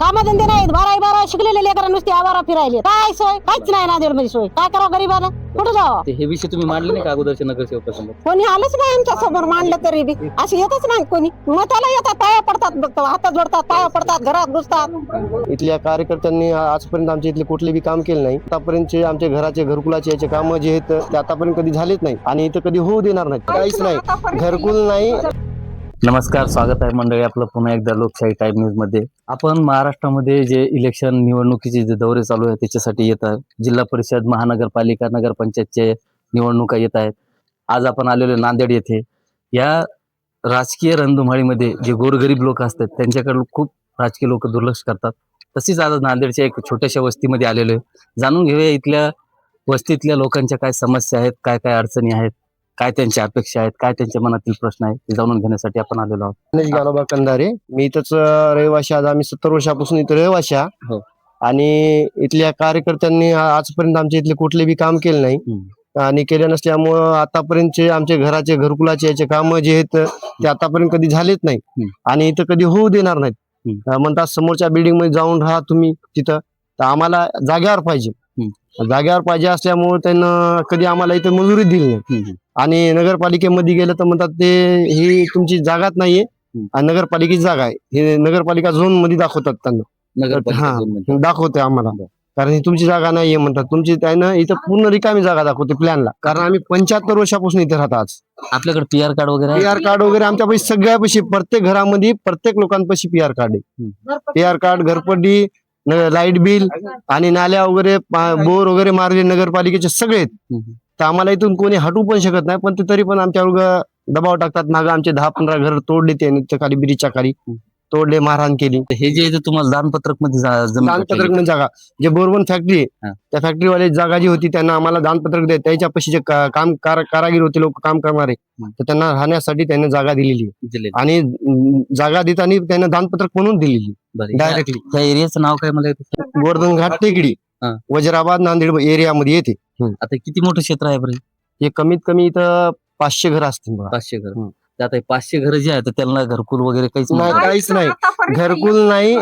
कामधंदे नाहीत. बारा बारा शिकलेले लेकरं नुसते आवारा फिरायले. काय सोय? काहीच नाही नांदेडमध्ये सोय. काय करावं गरीबानं? कुठं जावं? ते हे विषय तुम्ही मांडले नाही का अगोदरच्या नगरसेवकासमोर? कोणी आलंच नाही आमच्यासमोर मांडलं तरी बी. असे येतच नाही कोणी. मताला येतात पाया पडतात बघतो हातात जोडतात पाया पडतात घरात घुसतात. इथल्या कार्यकर्त्यांनी आजपर्यंत आमच्या इथले कुठले बी काम केले नाही. आतापर्यंतचे आमच्या घराचे घरकुलाचे याचे काम जे आहेत ते आतापर्यंत कधी झालेच नाही. आणि इथं कधी होऊ देणार नाही काहीच नाही घरकुल नाही. नमस्कार स्वागत आहे मंडळी आपलं पुन्हा एकदा लोकशाही टाईम न्यूजमध्ये. आपण महाराष्ट्रामध्ये जे इलेक्शन निवडणुकीचे जे दौरे चालू आहे त्याच्यासाठी येत आहे. जिल्हा परिषद महानगरपालिका नगरपंचायतचे निवडणुका येत आहेत. आज आपण आलेलो नांदेड येथे. या राजकीय रणधुमाळीमध्ये जे गोरगरीब लोक असतात त्यांच्याकडे खूप राजकीय लोक दुर्लक्ष करतात. तशीच आज नांदेडच्या एक छोट्याशा वस्तीमध्ये आलेलो आहे. जाणून घेऊया इथल्या वस्तीतल्या लोकांच्या काय समस्या आहेत काय काय अडचणी आहेत काय त्यांच्या अपेक्षा आहेत काय त्यांच्या मनातील प्रश्न आहेत ते जाणून घेण्यासाठी आपण आलेलो आहोत गणेश गानोबा कंधारे मी इथंच रहिवाशी आज आम्ही सत्तर वर्षापासून इथं रहिवाशी आहे. हो. आणि इथल्या कार्यकर्त्यांनी आ- आजपर्यंत आमच्या इथले कुठले बी काम केले नाही हम्म. आणि केले नसल्यामुळं आतापर्यंतचे आमचे घराचे घरकुलाचे याचे काम जे आहेत ते आतापर्यंत कधी झालेच नाही हम्म. आणि इथं कधी होऊ देणार नाहीत हम्म. अं, म्हणतात समोरच्या बिल्डिंगमध्ये जाऊन राहा तुम्ही तिथं तर आम्हाला जाग्यावर पाहिजे जाग्यावर पाहिजे असल्यामुळे त्यांना कधी आम्हाला इथं मंजुरी दिली नाही. आणि नगरपालिकेमध्ये गेलं तर म्हणतात ते ही तुमची जागाच नाहीये. आणि नगरपालिकेची जागा आहे. हे नगरपालिका झोनमध्ये दाखवतात त्यांना. नगरपालिका हा. दाखवते आम्हाला. कारण ही तुमची जागा नाहीये म्हणतात. तुमची त्यानं इथं पूर्ण रिकामी जागा दाखवते प्लॅनला. कारण आम्ही पंच्याहत्तर वर्षापासून इथे राहतो आज. आपल्याकडे पी आर कार्ड वगैरे पी आर कार्ड वगैरे आमच्यापाशी सगळ्यापाशी प्रत्येक घरामध्ये प्रत्येक लोकांपाशी पी आर कार्ड आहे. पी आर कार्ड घरपट्टी लाइट बिल आणि नाल्या वगैरे बोर वगैरे मारले नगरपालिकेचे सगळे. तर आम्हाला इथून कोणी हटू पण शकत नाही पण ते तरी पण आमच्यावर दबाव टाकतात. मागं आमचे दहा पंधरा घर तोडले त्या खाली ब्रिजच्या खाली. तोडले मारहाण केली हे जे इथं तुम्हाला दानपत्रकमध्ये जा- जमीन दानपत्रक भेटलेली. म्हणजे जागा जे बोरबन फॅक्टरी आहे हा. त्या फॅक्टरीवाले जागा जी होती त्यांना आम्हाला दानपत्रक देत त्याच्यापाशी जे का- काम कार- कारागीर होते लोक काम करणारे हम्म. तर त्यांना राहण्यासाठी त्यांनी जागा दिलेली आहे. दिलेली. आणि अं, जागा देताना त्यांना दानपत्रक म्हणून दिलेली बरं. या- डायरेक्टली त्या एरियाचं नाव काय मला येतं? गोवर्धन घाट टेकडी हा. वजीराबाद नांदेड एरियामध्ये येते आता किती मोठं क्षेत्र आहे बरं हे? हे कमीत कमी इथं पाचशे घर असतील बघा. पाचशे घर हम्म. आता हे पाचशे घर जे आहेत त्यांना घरकुल वगैरे काहीच नाही नाही. काहीच नाही. घरकुल नाही.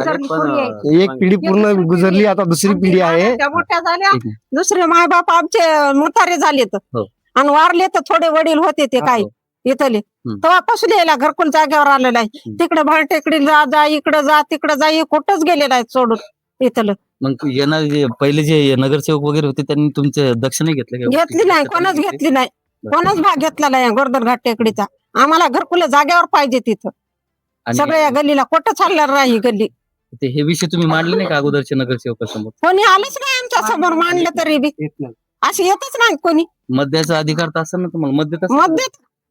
एक पिढी पूर्ण गुजरली आता दुसरी पिढी आहे. त्या मोठ्या झाल्या ठीक आहे. दुसरे माय बाप आमचे म्हातारे झालेत. हो. आणि वारले तर थोडे वडील होते ते काही हो. इथले. तेव्हापासून यायला घरकुल जागेवर आलेला आहे. हम्म. तिकडे भाडटेकडे जा जा इकडे जा तिकडे जा हे कुठंच गेलेला आहे सोडून इथलं. मग येणार जे पहिले जे नगरसेवक वगैरे होते त्यांनी तुमचे दक्ष नाही घेतलं का? घेतली नाही कोणच घेतली नाही. कोणच भाग घेतला नाही गोर्धन घाट टेकडीचा. आम्हाला घरकुल जागेवर पाहिजे तिथं. सगळ्या या गल्लीला कुठं चालणार नाही ही गल्ली. ते हे विषय तुम्ही मांडले नाही का अगोदरच्या नगरसेवकासमोर? कोणी आलंच नाही आमच्यासमोर मांडलं तरी बी. असे येतच नाही कोणी. मत द्यायचा अधिकार तर असेल ना तुम्हाला? असेल? मध्ये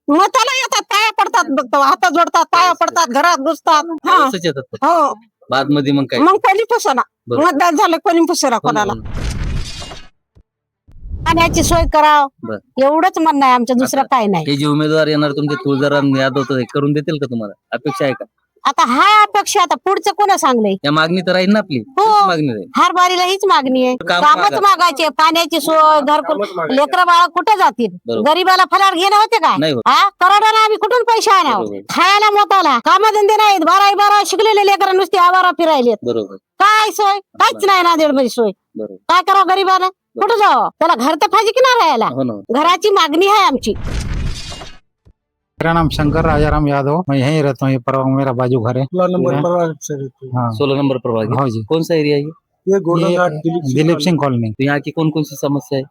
मताला येतात पाया पडतात बघतो हातात जोडतात पाया पडतात घरात घुसतात. हा. येतात ते. हो. बादमध्ये मग काय? मग कोणी पुसना? बरोबर. मतदान झालं कोणी पुसना हो ना, कोणाला? हो ना. पाण्याची सोय कराव. बर. एवढंच म्हणणं आहे आमचं दुसरं काय नाही. हे जे उमेदवार येणार तुमचे तुळजाराम यादव तर हे करून देतील का तुम्हाला? अपेक्षा आहे का? आता हा अपेक्षा आता पुढचं कोणा सांगलंय या मागणी तर राहील ना आपली. हो. हीच मागणी राहील. हार बारीला हीच मागणी आहे. काम कामच मागा. मागायचे पाण्याची सोय घरकुल लेकर बाळा कुठे जातील? बरोबर. गरीबाला फरार घेणं होते नाही होत. हा? करोडाला आम्ही कुठून पैसे आणाव? बरोबर. खायला मोताला. कामधंदे नाहीत. बारा बारा शिकलेले लेकर नुसते आवारा फिरायले बरोबर. काय सोय? काहीच नाही नांदेडमध्ये सोय. बरोबर. काय करावं गरीबानं? कुठं जावं? त्याला घर तर पाहिजे की नाही राहायला हो ना. घराची मागणी आहे आमची. मेरा नाम शंकर राजाराम यादव. मैं यहीं रहता हूँ ये परवा मेरा बाजू घर है। हाँ? सोलह नंबर प्रभाग है। हाँ जी। कौन सा एरिया है ये? ये दिलीप सिंह कॉलोनी। तो यहाँ की कौन कौन सी समस्या है?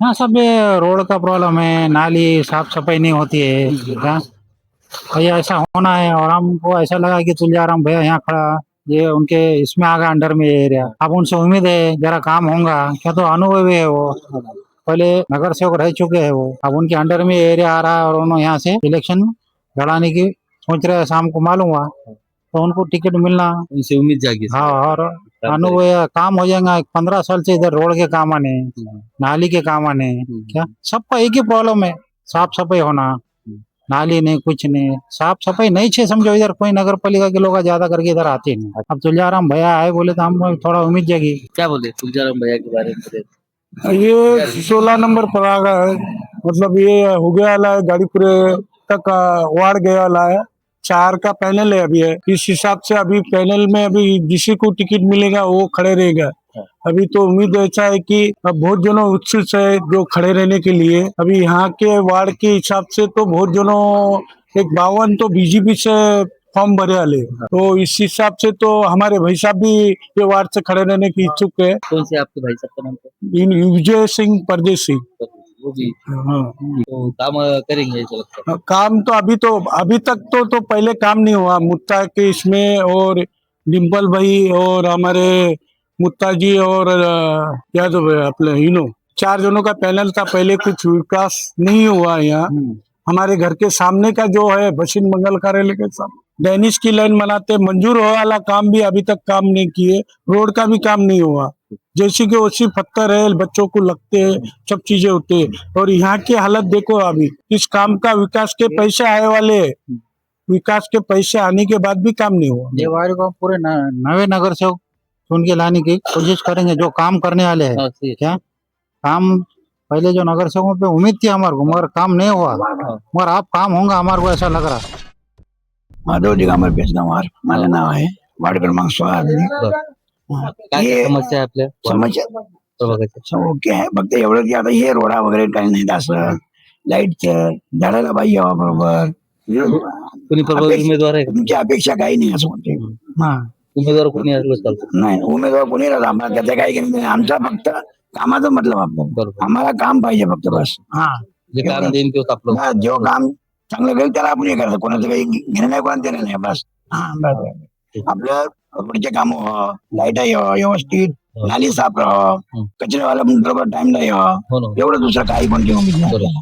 यहाँ सब ये रोड का प्रॉब्लम है नाली साफ़ सफ़ाई नहीं होती है। हाँ। ये ऐसा होना है और हमको ऐसा लगा कि तुलजाराम भैया यहाँ खड़ा ये उनके इसमें आ गया अंडर में एरिया अब उनसे उम्मीद है जरा काम होगा। क्या तो अनुभवी है वो। पहले नगर सेवक रह चुके हैं वो। अब उनके अंडर में एरिया आ रहा है और उन्होंने यहाँ से इलेक्शन लड़ाने की सोच रहे हैं। शाम को मालूम हुआ। तो उनको टिकट मिलना। उनसे उम्मीद जागी। हाँ और अनुभव काम हो जाएगा। पंद्रह साल से इधर रोड के काम आने हम्म, नाली के काम आने। हम्म, क्या? सबका एक ही प्रॉब्लम है। साफ़ सफ़ाई होना। नाली नहीं कुछ नहीं। साफ़ सफ़ाई नहीं छे समझो इधर कोई नगर पालिका के लोग ज़्यादा करके इधर आते नहीं। अब तुलजाराम भैया आए बोले तो हम थोड़ा उम्मीद जगी। क्या बोले तुलजाराम भैया के बारे में ये सोलह नंबर पर आ गया है। मतलब ये हो गया वाला है गाड़ी पूरे तक वाड़ गया वाला है। चार का पैनल है अभी है। इस हिसाब से अभी पैनल में अभी जिसी को टिकट मिलेगा वो खड़े रहेगा अभी तो उम्मीद ऐसा है कि अब बहुत जनों उत्सुक है जो खड़े रहने के लिए। अभी यहाँ के वार्ड के हिसाब से तो बहुत जनों एक बावन तो बीजेपी से फॉर्म भरे वाले। तो इस हिसाब से तो हमारे भाई साहब भी ये वार्ड से खड़े रहने की इच्छुक है। कौन से आपके भाई साहब का नाम विजय सिंह परदेसी है? वो भी। हाँ। तो काम करेंगे काम तो अभी तो अभी तक तो तो पहले काम नहीं हुआ। मुत्ता के इसमें और डिम्पल भाई और हमारे मुत्ता जी और क्या तो अपने इनो चार जनों का पैनल था पहले कुछ विकास नहीं हुआ यहाँ। हमारे घर के सामने का जो है बशीन मंगल कार्यालय के सामने डैनिश की लाइन बनाते मंजूर हो वाला काम भी अभी तक काम नहीं किए रोड का भी काम नहीं हुआ। जैसे कि वैसी पत्थर है बच्चों को लगते हैं सब चीज़ें होती है। और यहाँ की हालत देखो अभी इस काम का विकास के पैसे आए वाले हैं। विकास के पैसे आने के बाद भी काम नहीं हुआ। ये वार्ड को पूरे नवे नगर से चुन के लाने की कोशिश करेंगे जो काम करने वाले हैं। हाँ, है। क्या? काम पहले जो नगर सेवकों पे उम्मीद थी हमारे को मगर काम नहीं हुआ। मगर आप काम होगा हमारे को ऐसा लग रहा। है माधव दिगंबर बेसगावार माझं नाव आहे वार्ड क्रमांक सोळा हा. काय हे समस्या आपल्या समस्या प्रभागाच्या स- ओके आहे फक्त एवढं की आता हे रोडा वगैरे काही असं लाईटचं झाडाला बाई यावा बरोबर कोणी उमेदवार आहे का? तुमची अपेक्षा काही नाही असं म्हणते हा। उमेदवार कोणी असलं चालतं नाही उमेदवार कोणी राहत? आम्हाला त्याचं काही घेणं नाही आमचा फक्त कामाचं मतलब आपलं. बरोबर. आम्हाला काम पाहिजे फक्त बस. हा. जे काम देईन तेच आपलं. जो काम चांगलं करेल त्याला आपण हे करायचं कोणाचं काही घेणं नाही कोणाचं देणं नाही बस. हा बस. आपलं रोडचे काम लाइट यावं व्यवस्थित. नाली साफ राहावं हं. कचरेवाला पण बरोबर टाइमला यावं हो ना. एवढं दुसरं काही बरोबर. आपल्याला.